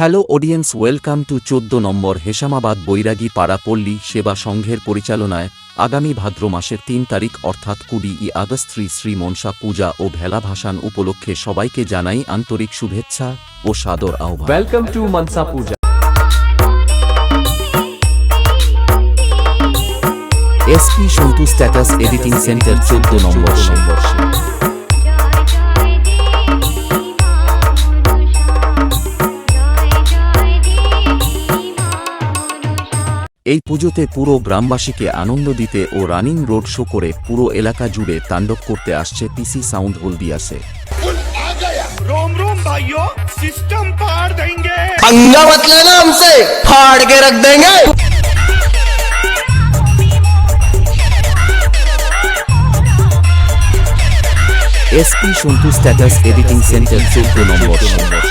Hello audience welcome to চোদ্দ নম্বর হেসামাবাদ বৈরাগী পাড়া পল্লী সেবা সংঘের পরিচালনায় আগামী ভাদ্র মাসের তিন তারিখ অর্থাৎ কুড়ি ই আগস্ট শ্রী শ্রী মনসা পূজা ও ভেলা ভাসান উপলক্ষে সবাইকে জানাই আন্তরিক শুভেচ্ছা ও সাদর আহ্বান Welcome to Mansa Puja. SP Santu status editing centre চোদ্দ নম্বর নম্বর এই পুজোতে পুরো গ্রামবাসীকে আনন্দ দিতে ও রানিং রোড শো করে পুরো এলাকা জুড়ে তাণ্ডব করতে আসছে পিসি সাউন্ড হলদিয়াসে रोम रोम भाइयों सिस्टम पार देंगे पंगा मत लेना हमसे फाड़ के रख देंगे SP Santu status editing centre চোদ্দ নম্বর নম্বর